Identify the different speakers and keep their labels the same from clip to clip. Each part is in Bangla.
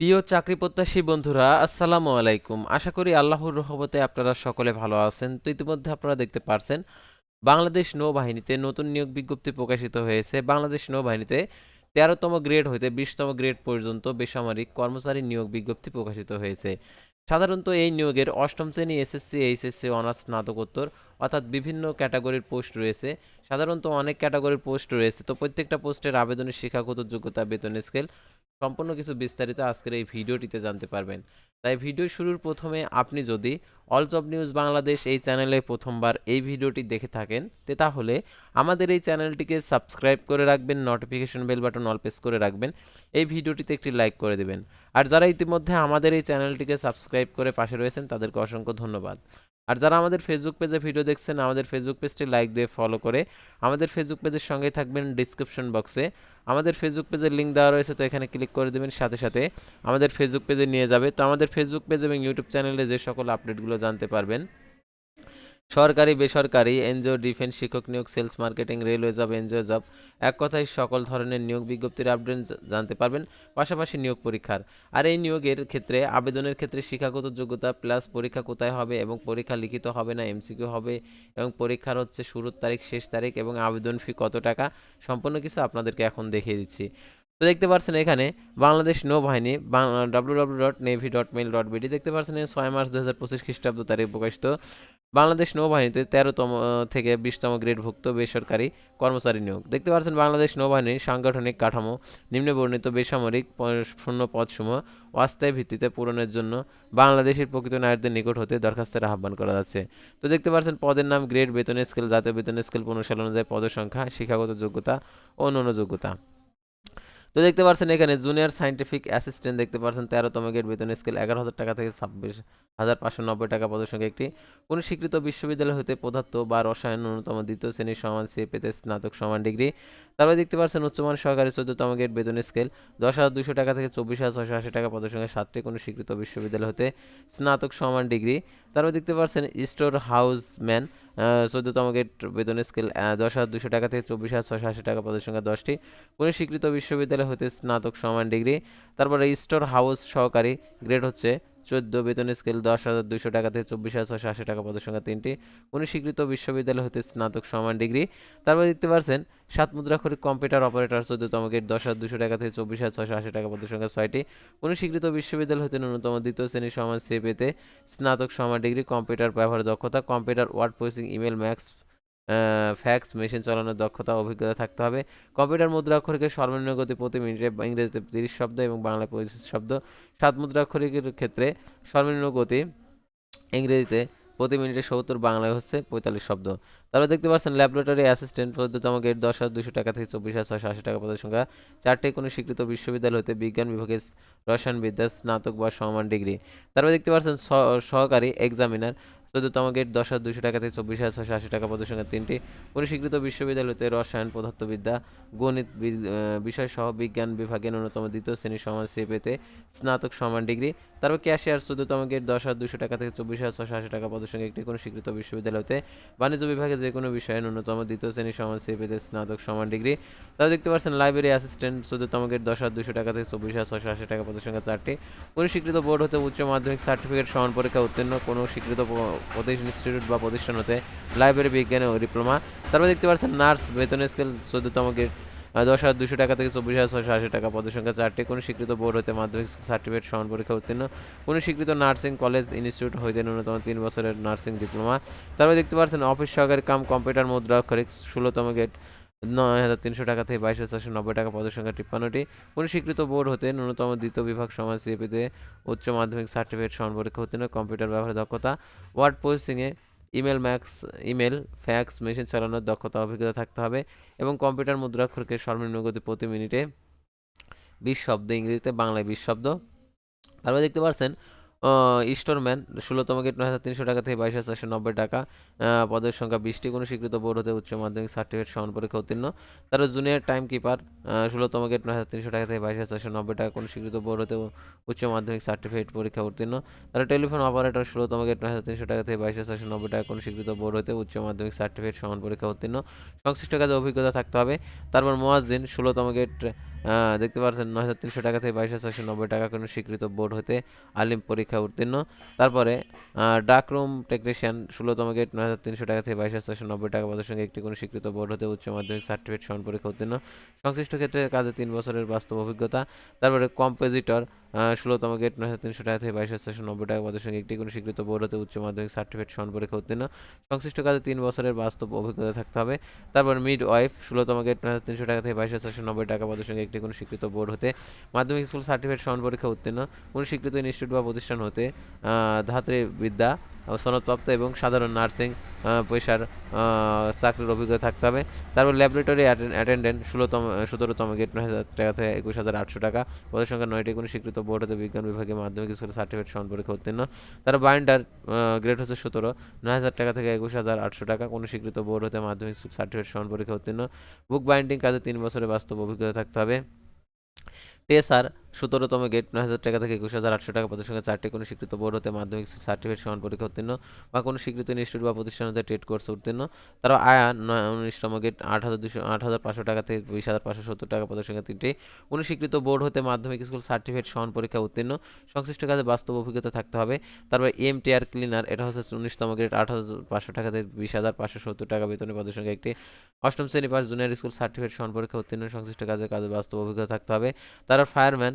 Speaker 1: প্রিয় চাকরি প্রত্যাশী বন্ধুরা, আসসালামু আলাইকুম। আশা করি আল্লাহর রহমতে আপনারা সকলে ভালো আছেন। তো ইতিমধ্যে আপনারা দেখতে পারছেন, বাংলাদেশ নৌবাহিনীতে নতুন নিয়োগ বিজ্ঞপ্তি প্রকাশিত হয়েছে। বাংলাদেশ নৌবাহিনীতে তেরোতম গ্রেড হইতে বিশতম গ্রেড পর্যন্ত বেসামরিক কর্মচারী নিয়োগ বিজ্ঞপ্তি প্রকাশিত হয়েছে। সাধারণত এই নিয়োগের অষ্টম শ্রেণি এসএসসি, এইচএসসি, অনার্স, স্নাতকোত্তর অর্থাৎ বিভিন্ন ক্যাটাগরির পোস্ট রয়েছে। সাধারণত অনেক ক্যাটাগরির পোস্ট রয়েছে। তো প্রত্যেকটা পোস্টের আবেদনের শিক্ষাগত যোগ্যতা, বেতন স্কেল সম্পূর্ণ কিছু বিস্তারিত আজকের এই ভিডিওটিতে জানতে পারবেন। তাই ভিডিও শুরুর প্রথমে আপনি যদি অল জব নিউজ বাংলাদেশ এই চ্যানেলে প্রথমবার এই ভিডিওটি দেখে থাকেন, তে তাহলে আমাদের এই চ্যানেলটিকে সাবস্ক্রাইব করে রাখবেন notification bell button all press করে রাখবেন, এই ভিডিওটিতে একটি লাইক করে দেবেন। আর যারা ইতিমধ্যে আমাদের এই চ্যানেলটিকে সাবস্ক্রাইব করে পাশে রয়েছেন, তাদেরকে অসংখ্য ধন্যবাদ। আর যারা আমাদের ফেসবুক পেজে ভিডিও দেখছেন, আমাদের ফেসবুক পেজটি লাইক দিয়ে ফলো করে আমাদের ফেসবুক পেজের সঙ্গে থাকবেন ডিসক্রিপশন বক্সে আমাদের ফেসবুক পেজের লিঙ্ক দেওয়া রয়েছে, তো এখানে ক্লিক করে দেবেন, সাথে সাথে আমাদের ফেসবুক পেজে নিয়ে যাবে। তো আমাদের ফেসবুক পেজ এবং ইউটিউব চ্যানেলে যে সকল আপডেটগুলো জানতে পারবেন সরকারি, বেসরকারি, এনজিও, ডিফেন্স, শিক্ষক নিয়োগ, sales marketing, railway job, NGO job, এক কথায় সকল ধরনের নিয়োগ বিজ্ঞপ্তির আপডেট জানতে পারবেন, পাশাপাশি নিয়োগ পরীক্ষার। আর এই নিয়োগের ক্ষেত্রে, আবেদনের ক্ষেত্রে শিক্ষাগত যোগ্যতা প্লাস পরীক্ষা কোথায় হবে এবং পরীক্ষা লিখিত হবে না এমসিকিউ হবে এবং পরীক্ষার হচ্ছে শুরুর তারিখ, শেষ তারিখ এবং আবেদন ফি কত টাকা, সম্পূর্ণ কিছু আপনাদেরকে এখন দেখিয়ে দিচ্ছি। তো দেখতে পাচ্ছেন এখানে, বাংলাদেশ নৌবাহিনী W W dot navy dot mail dot BD দেখতে পাচ্ছেন ছয় মার্চ দু হাজার পঁচিশ খ্রিস্টাব্দ তারিখ প্রকাশিত। বাংলাদেশ নৌবাহিনীতে তেরোতম থেকে বিশতম গ্রেডভুক্ত বেসরকারি কর্মচারী নিয়োগ। দেখতে পাচ্ছেন বাংলাদেশ নৌবাহিনীর সাংগঠনিক কাঠামো, নিম্নে বর্ণিত বেসামরিক শূন্য পদসমূহ অস্থায়ী ভিত্তিতে পূরণের জন্য বাংলাদেশের প্রকৃত নাগরিকদের নিকট হতে দরখাস্তের আহ্বান করা যাচ্ছে। তো দেখতে পাচ্ছেন পদের নাম গ্রেড, বেতন স্কেল, জাতীয় বেতন স্কেল পনেরো অনুযায়ী পদের সংখ্যা, শিক্ষাগত যোগ্যতা ও অন্যান্য যোগ্যতা তো দেখতে পাচ্ছেন এখানে জুনিয়র সাইন্টিফিক অ্যাসিস্ট্যান্ট দেখতে পাচ্ছেন তেরোতম গেট বেতন স্কেল এগারো হাজার টাকা থেকে ছাব্বিশ হাজার পাঁচশো নব্বই টাকা পদের সঙ্গে একটি কোনো স্বীকৃত বিশ্ববিদ্যালয় হতে পদার্থ বা রসায়ন ন্যূনতম দ্বিতীয় শ্রেণির সমান সি পেতে স্নাতক সমান ডিগ্রি তারপরে দেখতে পাচ্ছেন উচ্চমান সহকারী চোদ্দতম গেট বেতন স্কেল দশ হাজার দুশো টাকা থেকে চব্বিশ হাজার ছশো আশি টাকা পদের সঙ্গে সাতটি কোনো স্বীকৃত বিশ্ববিদ্যালয় হতে স্নাতক সমান ডিগ্রি তারপর দেখতে পাচ্ছেন স্টোর হাউস ম্যান চোদ্দতম গেট, বেতন স্কেল দশ হাজার দুশো টাকা থেকে চব্বিশ হাজার ছশো আশি টাকা পদের সংখ্যা দশটি। কোনো স্বীকৃত বিশ্ববিদ্যালয় হতে স্নাতক সমান ডিগ্রি। তারপরে স্টোর হাউস সহকারী, গ্রেড হচ্ছে চোদ্দ বেতন স্কেল দশ হাজার দুশো টাকা থেকে চব্বিশ হাজার ছশো আশি টাকা পদের সংখ্যা তিনটি। কোনো স্বীকৃত বিশ্ববিদ্যালয় হতে স্নাতক সমান ডিগ্রি। তারপর দেখতে পাচ্ছেন সাত মুদ্রাক্ষরিক কম্পিউটার অপারেটর চোদ্দতম গেট দশ হাজার দুশো টাকা থেকে চব্বিশ হাজার ছশো আশি টাকা পদের সংখ্যা ছয়টি। কোনো স্বীকৃত বিশ্ববিদ্যালয় হতে ন্যূনতম দ্বিতীয় শ্রেণির সমান সে পেতে স্নাতক সমান ডিগ্রি, কম্পিউটার ব্যবহার দক্ষতা, computer word processing, email, max fax machine চালানোর দক্ষতা, অভিজ্ঞতা থাকতে হবে। কম্পিউটার মুদ্রাক্ষরিকের সর্বনিম্ন গতি প্রতি মিনিটে ইংরেজিতে তিরিশ শব্দ এবং বাংলায় পঁচিশ শব্দ। সাত মুদ্রাক্ষরিকের ক্ষেত্রে সর্বনিম্ন গতি ইংরেজিতে প্রতি মিনিটে সত্তর, বাংলায় হচ্ছে পঁয়তাল্লিশ শব্দ। তারপর দেখতে পাচ্ছেন ল্যাবরেটরি অ্যাসিস্ট্যান্ট চোদ্দতম গ্রেড দশ হাজার দুশো টাকা থেকে চব্বিশ হাজার ছশো আশি টাকা পদের সংখ্যা। চারটে কোনো স্বীকৃত বিশ্ববিদ্যালয় হতে বিজ্ঞান বিভাগে রসায়নবিদ্যা স্নাতক বা সমান ডিগ্রি। তারপর দেখতে পাচ্ছেন সহ- সহকারী এক্সামিনার চোদ্দতম গ্রেড দশ হাজার দুশো টাকা থেকে চব্বিশ হাজার ছশো আশি টাকা পদের সংখ্যা তিনটি কোনো বিশ্ববিদ্যালয়তে রসায়ন পদার্থবিদ্যা, গণিত বিষয় সহ বিজ্ঞান বিভাগে ন্যূনতম দ্বিতীয় শ্রেণির সমান পেতে স্নাতক সমান ডিগ্রি। তারপর ক্যাশিয়ার চোদ্দতম গ্রেড দশ হাজার দুশো টাকা থেকে চব্বিশ হাজার ছশো আশি টাকা পদের সঙ্গে একটি কোনো স্বীকৃত বিশ্ববিদ্যালয়তে বাণিজ্য বিভাগে যে কোনো বিষয়ে ন্যূনতম দ্বিতীয় শ্রেণির সমান পেতে স্নাতক সমান ডিগ্রি। তারা দেখতে পাচ্ছেন লাইব্রেরি অ্যাসিস্ট্যান্ট চোদ্দতম গ্রেড দশ হাজার দুশো টাকা থেকে চব্বিশ হাজার ছশো আশি টাকা পদের সংখ্যা চারটি। কোনো বোর্ড হতে উচ্চ মাধ্যমিক সার্টিফিকেট সমান পরীক্ষা উত্তীর্ণ। কোনো স্বীকৃত প- প্রতিষ্ঠান ইনস্টিটিউট বা প্রতিষ্ঠান হতে লাইব্রেরি বিজ্ঞানে ও ডিপ্লোমা। তারপর দেখতে পাচ্ছেন নার্স বেতন স্কেল চোদ্দতম গ্রেড দশ হাজার দুশো টাকা থেকে চব্বিশ হাজার ছশো আশি টাকা পদের সংখ্যা চারটি। কোনো স্বীকৃত বোর্ড হতে মাধ্যমিক সার্টিফিকেট সমান পরীক্ষা উত্তীর্ণ। কোনো স্বীকৃত নার্সিং কলেজ, ইনস্টিটিউট হইতে ন্যূনতম তিন বছরের নার্সিং ডিপ্লোমা। তারপর দেখতে পাচ্ছেন অফিস সহকারী কাম কম্পিউটার মুদ্রা অক্ষরিক ষোলোতম গেট নয় হাজার তিনশো টাকা থেকে বাইশ হাজার চারশো নব্বই টাকা পদের সংখ্যা তিপ্পান্নটি। স্বীকৃত বোর্ড হতে ন্যূনতম দ্বিতীয় বিভাগ সমাজ সিএপিতে উচ্চ মাধ্যমিক সার্টিফিকেট সম্পর্কে উত্তীর্ণ, কম্পিউটার ব্যবহারের দক্ষতা, word প্রসেসিংয়ে email max, email, fax, machine চালানোর দক্ষতা, অভিজ্ঞতা থাকতে হবে এবং কম্পিউটার মুদ্রাক্ষরকে সর্বনিম্ন গতি প্রতি মিনিটে বিশ শব্দ, ইংরেজিতে বাংলায় বিশ শব্দ। তারপরে দেখতে পাচ্ছেন স্টোরম্যান ষোলোতম গেট নয় হাজার তিনশো টাকা থেকে বাইশ হাজার চারশো নব্বই টাকা। পদের সংখ্যা বিশটি, কোনো স্বীকৃত বোর্ড হতে উচ্চ মাধ্যমিক সার্টিফিকেট সমান পরীক্ষা উত্তীর্ণ। তারপর জুনিয়র টাইম কিপার ষোলোতম গেট নয় হাজার তিনশো টাকা থেকে বাইশ হাজার চারশো নব্বই টাকা, কোনো স্বীকৃত বোর্ড হতে উচ্চ মাধ্যমিক সার্টিফিকেট পরীক্ষা উত্তীর্ণ। তারপর টেলিফোন অপারেটর ষোলোতম গেট নয় হাজার তিনশো টাকা থেকে বাইশ হাজার চারশো নব্বই টাকা, কোনো স্বীকৃত বোর্ড হতে উচ্চ মাধ্যমিক সার্টিফিকেট সমান পরীক্ষা উত্তীর্ণ। সংশ্লিষ্ট কাজে অভিজ্ঞতা থাকতে হবে। তারপর মোয়াজ্জিন, ষোলোতম গেট দেখতে পাচ্ছেন নয় হাজার তিনশো টাকা থেকে বাইশ হাজার নব্বই টাকা কোনো স্বীকৃত বোর্ড হতে আলিম পরীক্ষা উত্তীর্ণ। তারপরে ডাকরুম টেকনিশিয়ান ষোলোতম গেট নয় হাজার তিনশো টাকা থেকে বাইশ হাজার নব্বই টাকা পদের সঙ্গে একটি কোনো স্বীকৃত বোর্ড হতে উচ্চ মাধ্যমিক সার্টিফিকেট সমান পরীক্ষা উত্তীর্ণ। সংশ্লিষ্ট ক্ষেত্রে কাজে তিন বছরের বাস্তব অভিজ্ঞতা। তারপরে কম্পোজিটর ষোলোতম গেট নয় হাজার তিনশো টাকা থেকে বাইশ হাজার চারশো নব্বই টাকা পদের সঙ্গে একটি কোনো স্বীকৃত বোর্ড হতে উচ্চ মাধ্যমিক সার্টিফিকেট সমান পরীক্ষা উত্তীর্ণ। সংশ্লিষ্ট কাজে তিন বছরের বাস্তব অভিজ্ঞতা থাকতে হবে। তারপর মিড ওয়াইফ ষোলোতম গেট নয় হাজার তিনশো টাকা থেকে বাইশ হাজার ছশো নব্বই টাকা পদের সঙ্গে একটি কোনো স্বীকৃত বোর্ড হতে। মাধ্যমিক স্কুল সার্টিফিকেট সমান পরীক্ষা উত্তীর্ণ। কোনো স্বীকৃত ইনস্টিটিউট বা প্রতিষ্ঠান হতে ধাত্রী বিদ্যা সনদপ্রাপ্ত এবং সাধারণ নার্সিং পেশার চাকরির অভিজ্ঞতা থাকতে হবে। তারপর ল্যাবরেটরি অ্যাটেন্ডেন্ট, ষোলোতম সতেরোতম গেট নয় হাজার টাকা থেকে একুশ হাজার আটশো টাকা। পদের সংখ্যা নয়টি, কোনো স্বীকৃত বোর্ড হতে বিজ্ঞান বিভাগে মাধ্যমিক স্কুল সার্টিফিকেট সমান পরীক্ষা উত্তীর্ণ। তার বাইন্ডার গ্রেড হচ্ছে সতেরো, নয় হাজার টাকা থেকে একুশ হাজার আটশো টাকা, কোনো স্বীকৃত বোর্ড হতে মাধ্যমিক স্কুল সার্টিফিকেট সমান পরীক্ষা উত্তীর্ণ। বুক বাইন্ডিং কাজে তিন বছরের বাস্তব অভিজ্ঞতা থাকতে হবে। টেসার সতেরোতম গেট নয় হাজার টাকা থেকে একুশ হাজার আটশো টাকা পদের চারটি কোনো স্বীকৃত বোর্ড হতে মাধ্যমিক সার্টিফিকেট সমান পরীক্ষা উত্তীর্ণ বা কোনো স্বীকৃত ইনস্টিটিউট বা প্রতিষ্ঠান হতে ট্রেড কোর্স উত্তীর্ণ। তারপর আয়া উনিশতম গেট আট হাজার দুশো আট হাজার পাঁচশো টাকা থেকে বিশ হাজার পাঁচশো সত্তর টাকা পদের তিনটি। কোনো স্বীকৃত বোর্ড হতে মাধ্যমিক স্কুল সার্টিফিকেট সমান পরীক্ষা উত্তীর্ণ। সংশ্লিষ্ট কাজে বাস্তব অভিজ্ঞতা থাকতে হবে। তারপর এম টিআর ক্লিনার এটা হচ্ছে উনিশতম গ্রেড আট হাজার পাঁচশো টাকা থেকে বিশ হাজার পাঁচশো সত্তর টাকা বেতনের পদের একটি। অষ্টম শ্রেণি পাস জুনিয়র স্কুল সার্টিফিকেট সমান পরীক্ষা উত্তীর্ণ। সংশ্লিষ্ট কাজে কাজে বাস্তব অভিজ্ঞতা থাকতে হবে। তারপর ফায়ারম্যান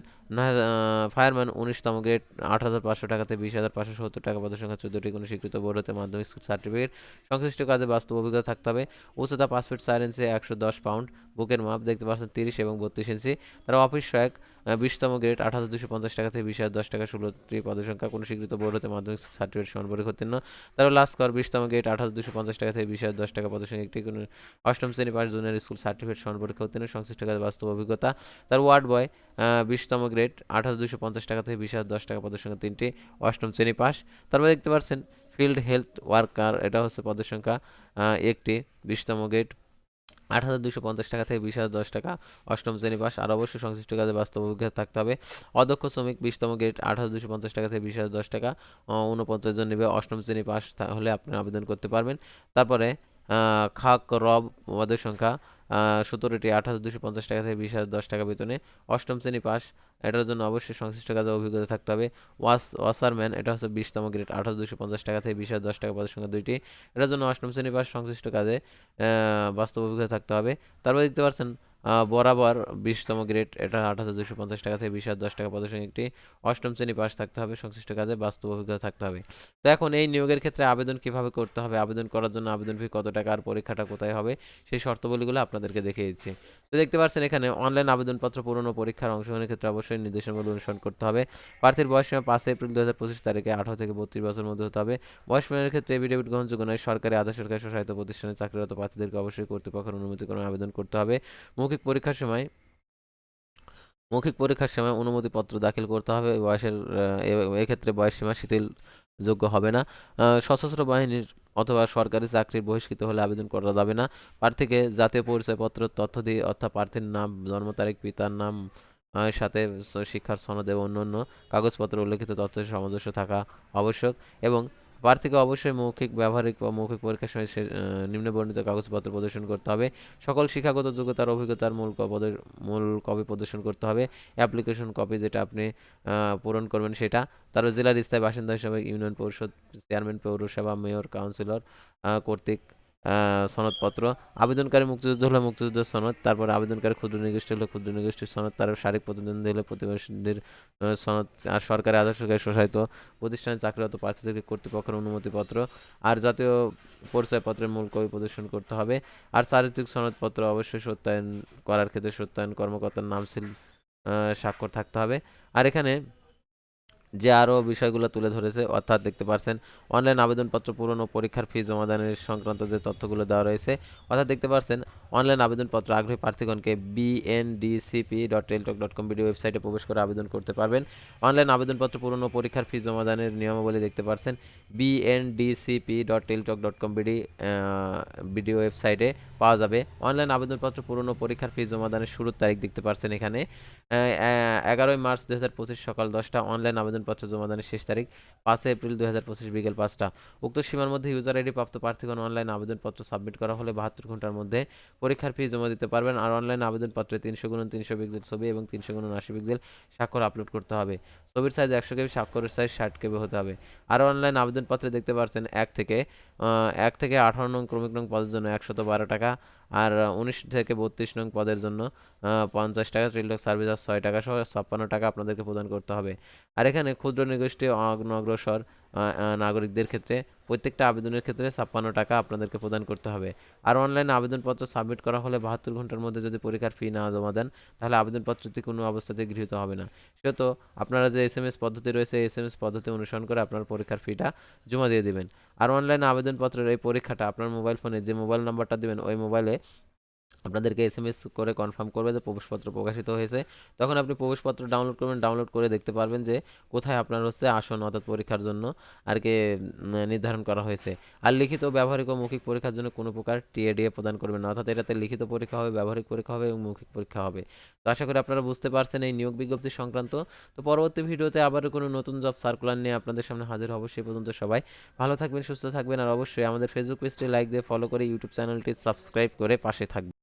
Speaker 1: ফায়ারম্যান উনিশতম গ্রেড আট হাজার পাঁচশো টাকাতে বিশ হাজার পাঁচশো সত্তর টাকা পদসংখ্যা সংখ্যা, চোদ্দটি কোনো স্বীকৃত বোর্ড হতে মাধ্যমিক সার্টিফিকেট সংশ্লিষ্ট কাজে বাস্তব অভিজ্ঞতা থাকতে হবে। উচ্চতা পাঁচ ফিট চার ইঞ্চি একশো দশ পাউন্ড বুকের মাপ দেখতে পাচ্ছেন তিরিশ এবং বত্রিশ ইঞ্চি তারা অফিস সহায়ক। বিশতম গ্রেড আট হাজার দুশো পঞ্চাশ টাকা থেকে বিশ হাজার দশ টাকা ষোলোটি পদের সংখ্যা, কোনো স্বীকৃত বোর্ড হতে মাধ্যমিক সার্টিফিকেট সমান পরীক্ষা উত্তীর্ণ তারপর লাস্ট কর বিশতম গ্রেড আট হাজার দুশো পঞ্চাশ টাকা থেকে বিশ হাজার দশ টাকা পদের সঙ্গে একটি কোনো অষ্টম শ্রেণি পাস জুনিয়র স্কুল সার্টিফিকেট সমান পরীক্ষা উত্তীর্ণ সংশ্লিষ্ট কাজে বাস্তব অভিজ্ঞতা। তার ওয়ার্ড বয় বিশতম গ্রেড আট হাজার দুশো পঞ্চাশ টাকা থেকে বিশ হাজার দশ টাকা পদের সংখ্যা তিনটি অষ্টম শ্রেণি পাস তারপর দেখতে পাচ্ছেন ফিল্ড হেলথ ওয়ার্কার এটা হচ্ছে পদের সংখ্যা একটি। বিশতম গ্রেড আট হাজার দুশো পঞ্চাশ টাকা থেকে বিশ হাজার দশ টাকা। অষ্টম শ্রেণি পাস আর অবশ্যই সংশ্লিষ্ট কাজে বাস্তব অভিজ্ঞতা থাকতে হবে। অধ্যক্ষ শ্রমিক বিশতম গ্রেড, আট হাজার দুশো পঞ্চাশ টাকা থেকে বিশ হাজার দশ টাকা। উনপঞ্চাশ জন নেবে। অষ্টম শ্রেণি পাস হলে আপনি আবেদন করতে পারবেন। তারপরে খাক, রব পদের সংখ্যা সতেরোটি আট হাজার দুশো পঞ্চাশ টাকা থেকে বিশ হাজার দশ টাকা বেতনে। অষ্টম শ্রেণি পাস এটার জন্য অবশ্যই সংশ্লিষ্ট কাজে অভিজ্ঞতা থাকতে হবে। ওয়াস ওয়াসারম্যান এটা হচ্ছে বিশতম গ্রেড আট হাজার দুশো পঞ্চাশ টাকা থেকে বিশ হাজার দশ টাকা পদের সংখ্যা দুইটি। এটার জন্য অষ্টম শ্রেণি পাস সংশ্লিষ্ট কাজে বাস্তব অভিজ্ঞতা থাকতে হবে। তারপর দেখতে পাচ্ছেন বরাবর বিশতম গ্রেড এটা আট হাজার দুশো পঞ্চাশ টাকা থেকে বিশ হাজার দশ টাকা পদের একটি অষ্টম শ্রেণি পাস থাকতে হবে, সংশ্লিষ্ট কাজে বাস্তব অভিজ্ঞতা থাকতে হবে। তো এখন এই নিয়োগের ক্ষেত্রে আবেদন কীভাবে করতে হবে, আবেদন করার জন্য আবেদন ফি কত টাকা, আর পরীক্ষাটা কোথায় হবে, সেই শর্তাবলীগুলো আপনাদেরকে দেখিয়ে তো দেখতে পাচ্ছেন এখানে অনলাইন আবেদনপত্র পূরণ ও পরীক্ষার অংশগ্রহণের ক্ষেত্রে অবশ্যই নির্দেশনাগুলো অনুসরণ করতে হবে। প্রার্থীর বয়স সীমা পাঁচ এপ্রিল দু হাজার পঁচিশ তারিখে আঠারো থেকে বত্রিশ বছরের মধ্যে হতে হবে। বয়স মেয়ের ক্ষেত্রে এভিডেভিট গ্রহণযোগ্য নয়, সরকারি, আধা সরকারি, স্বশাসিত প্রতিষ্ঠানে চাকরিরত প্রার্থীদেরকে অবশ্যই কর্তৃপক্ষের অনুমতি অনুমতিক্রমে আবেদন করতে হবে। মৌখিক পরীক্ষার সময়, মৌখিক পরীক্ষার সময় অনুমতিপত্র দাখিল করতে হবে। বয়সের এক্ষেত্রে বয়স সীমা শিথিল যোগ্য হবে না। সশস্ত্র বাহিনীর অথবা সরকারি চাকরির বহিষ্কৃত হলে আবেদন করা যাবে না। প্রার্থীকে জাতীয় পরিচয়পত্র, তথ্য দিয়ে অর্থাৎ প্রার্থীর নাম, জন্ম তারিখ, পিতার নাম সাথে শিক্ষার সনদ এবং অন্যান্য কাগজপত্র উল্লেখিত তথ্যের সামঞ্জস্য থাকা আবশ্যক এবং প্রার্থীকে অবশ্যই মৌখিক ব্যবহারিক বা মৌখিক পরীক্ষার সময় আহ, বর্ণিত কাগজপত্র প্রদর্শন করতে হবে। সকল শিক্ষাগত যোগ্যতার অভিজ্ঞতার মূল মূল কপি প্রদর্শন করতে হবে। অ্যাপ্লিকেশন কপি যেটা আপনি পূরণ করবেন সেটা। তারপর জেলার স্থায়ী বাসিন্দা হিসাবে ইউনিয়ন পরিষদ চেয়ারম্যান পৌরসভা মেয়র কাউন্সিলর কর্তৃক সনদপত্র। আবেদনকারী মুক্তিযুদ্ধ হলে মুক্তিযুদ্ধের সনদ, তারপর আবেদনকারী ক্ষুদ্র নিগোষ্ঠী হলে ক্ষুদ্র নিগোষ্ঠীর সনদ, তারপর শারীরিক প্রতিদ্বন্দ্বী হলে প্রতিবেশীদের সনদ, আর সরকারি আদর্শ স্বশাসিত প্রতিষ্ঠানে চাকরিরত প্রার্থীদেরকে কর্তৃপক্ষের অনুমতিপত্র, আর জাতীয় পরিচয়পত্রের মূল কবি প্রদর্শন করতে হবে। আর চারিত্রিক সনদপত্র অবশ্যই সত্যায়ন করার ক্ষেত্রে সত্যায়ন কর্মকর্তার নাম সিল স্বাক্ষর থাকতে হবে। আর এখানে যে আরও বিষয়গুলো তুলে ধরেছে, অর্থাৎ দেখতে পাচ্ছেন অনলাইন আবেদনপত্র পূরণ ও পরীক্ষার ফি জমাদানের সংক্রান্ত যে তথ্যগুলো দেওয়া রয়েছে, অর্থাৎ দেখতে পাচ্ছেন অনলাইন আবেদনপত্র আগ্রহী প্রার্থীগণকে BNDCP dot Teletalk dot com video website প্রবেশ করে আবেদন করতে পারবেন। অনলাইন আবেদনপত্র পূরণ ও পরীক্ষার ফি জমাদানের নিয়মাবলী দেখতে পাচ্ছেন BNDCP dot Teletalk dot com BD video website পাওয়া যাবে। অনলাইন আবেদনপত্র পূরণ ও পরীক্ষার ফি জমাদানের শুরুর তারিখ দেখতে পাচ্ছেন এখানে। এগারোই মার্চ দু হাজার পঁচিশ সকাল দশটা অনলাইন আবেদন আবেদনপত্র জমা দানের শেষ তারিখ পাঁচই এপ্রিল দুই হাজার পঁচিশ বিকেল পাঁচটা। উক্ত সীমার মধ্যে ইউজার আইডি প্রাপ্ত প্রার্থীগণ অনলাইন আবেদনপত্র সাবমিট করা হলে বাহাত্তর ঘণ্টার মধ্যে পরীক্ষার ফি জমা দিতে পারবেন আর অনলাইন আবেদনপত্রে তিনশো গুণ তিনশো পিক্সেল ছবি এবং তিনশো গুণ আশি পিক্সেল স্বাক্ষর আপলোড করতে হবে। ছবির সাইজ একশো কেবি, স্বাক্ষরের সাইজ ষাট কেবি হতে হবে। আর অনলাইন আবেদনপত্রে দেখতে পাচ্ছেন এক থেকে এক থেকে আঠারো নং, ক্রমিক নং পদের জন্য একশত বারো টাকা আর উনিশ থেকে বত্রিশ নং পদের জন্য পঞ্চাশ টাকা চিল্ড্রেন সার্ভিস আর ছয় টাকা সহ ছাপ্পান্ন টাকা আপনাদেরকে প্রদান করতে হবে। আর এখানে ক্ষুদ্র নিগোষ্ঠী আহ, নাগরিকদের ক্ষেত্রে, প্রত্যেকটা আবেদনের ক্ষেত্রে ছাপ্পান্ন টাকা আপনাদেরকে প্রদান করতে হবে। আর অনলাইনে আবেদনপত্র সাবমিট করা হলে বাহাত্তর ঘণ্টার মধ্যে যদি পরীক্ষার ফি না জমা দেন, তাহলে আবেদনপত্রটি কোনো অবস্থাতে গৃহীত হবে না। সেহেতু আপনারা যে এস এম এস পদ্ধতি রয়েছে এস এম এস পদ্ধতি অনুসরণ করে আপনার পরীক্ষার ফিটা জমা দিয়ে দেবেন। আর অনলাইনে আবেদনপত্রের এই পরীক্ষাটা আপনার মোবাইল ফোনে যে মোবাইল নাম্বারটা দেবেন, ওই মোবাইলে আপনাদেরকে এস এম এস করে কনফার্ম করবে যে প্রবেশপত্র প্রকাশিত হয়েছে। তখন আপনি প্রবেশপত্র ডাউনলোড করবেন ডাউনলোড করে দেখতে পারবেন যে কোথায় আপনার হচ্ছে আসন অর্থাৎ পরীক্ষার জন্য আর কি নির্ধারণ করা হয়েছে। আর লিখিত, ব্যবহারিক ও মৌখিক পরীক্ষার জন্য কোনো প্রকার টিএডিএ প্রদান করবেন না। অর্থাৎ এটাতে লিখিত পরীক্ষা হবে, ব্যবহারিক পরীক্ষা হবে এবং মৌখিক পরীক্ষা হবে। তো আশা করি আপনারা বুঝতে পারছেন এই নিয়োগ বিজ্ঞপ্তি সংক্রান্ত। তো পরবর্তী ভিডিওতে আবারও কোনো নতুন জব সার্কুলার নিয়ে আপনাদের সামনে হাজির হব সে পর্যন্ত সবাই ভালো থাকবেন, সুস্থ থাকবেন। আর অবশ্যই আমাদের ফেসবুক পেজটি লাইক দিয়ে ফলো করে ইউটিউব চ্যানেলটি সাবস্ক্রাইব করে পাশে থাকবেন।